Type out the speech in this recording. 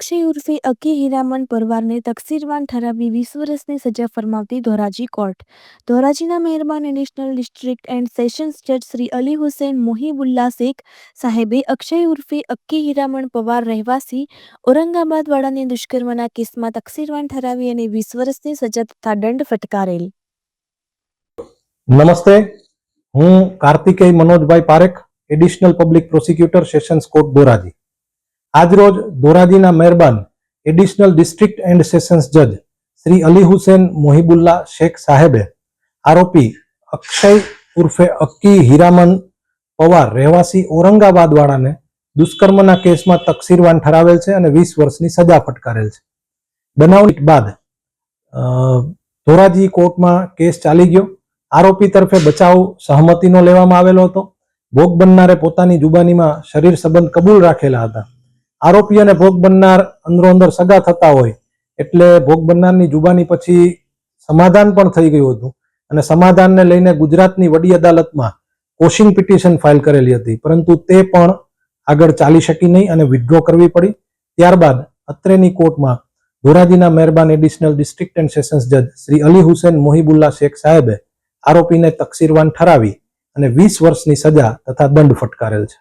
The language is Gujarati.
અક્ષય ઉર્ફે અકી હીરામન પરવારને તકસીરવાન ઠરાવી વીસ વર્ષની સજા ફરમાવતી ધોરાજી કોર્ટ. ધોરાજીના મહેરબાન એડિશનલ ડિસ્ટ્રિક્ટ એન્ડ સેશન્સ જજ શ્રી અલી હુસેન મોહિબુલ્લા શેખ સાહેબે અક્ષય ઉર્ફે અક્કી હીરામણ પવાર રહેવાસી ઔરંગાબાદવાળાને દુષ્કર્મના કેસમાં તકસીરવાન ઠરાવી અને વીસ વર્ષની સજા તથા દંડ ફટકારેલ. નમસ્તે. હું Kartikeya Manojbhai Parekh, additional public prosecutor, sessions court Dhoraji. આજરોજ ધોરાજીના મહેરબાન એડિશનલ ડિસ્ટ્રિક્ટ એન્ડ સેશન્સ જજ શ્રી અલી હુસેન મોહિબુલ્લા શેખ સાહેબે આરોપી અક્ષય ઉર્ફે અક્કી હીરામન પવાર રહેવાસી ઔરંગાબાદ વાળાને દુષ્કર્મના કેસમાં તકસીરવાન ઠરાવેલ છે અને વીસ વર્ષની સજા ફટકારેલ છે. બનાવની બાદ ધોરાજી કોર્ટમાં કેસ ચાલી ગયો. આરોપી તરફે બચાવ સહમતીનો લેવામાં આવેલો હતો. ભોગ બનનારે પોતાની જુબાનીમાં શરીર સંબંધ કબૂલ રાખેલા હતા. આરોપી અને ભોગ બનનાર અંદરો અંદર સગા થતા હોય એટલે ભોગ બનનારની જુબાની પછી સમાધાન પણ થઈ ગયું હતું. અને સમાધાનને લઈને ગુજરાતની વડી અદાલતમાં કોશિંગ પિટિશન ફાઇલ કરેલી હતી. પરંતુ તે પણ આગળ ચાલી શકી નહીં અને વિથડ્રો કરવી પડી. ત્યારબાદ અત્રેની કોર્ટમાં ધોરાજીના મહેરબાન એડિશનલ ડિસ્ટ્રિક્ટ એન્ડ સેશન્સ જજ શ્રી અલી હુસેન મોહિબુલ્લા શેખ સાહેબે આરોપીને તકસીરવાન ઠરાવી અને વીસ વર્ષની સજા તથા દંડ ફટકારેલ છે.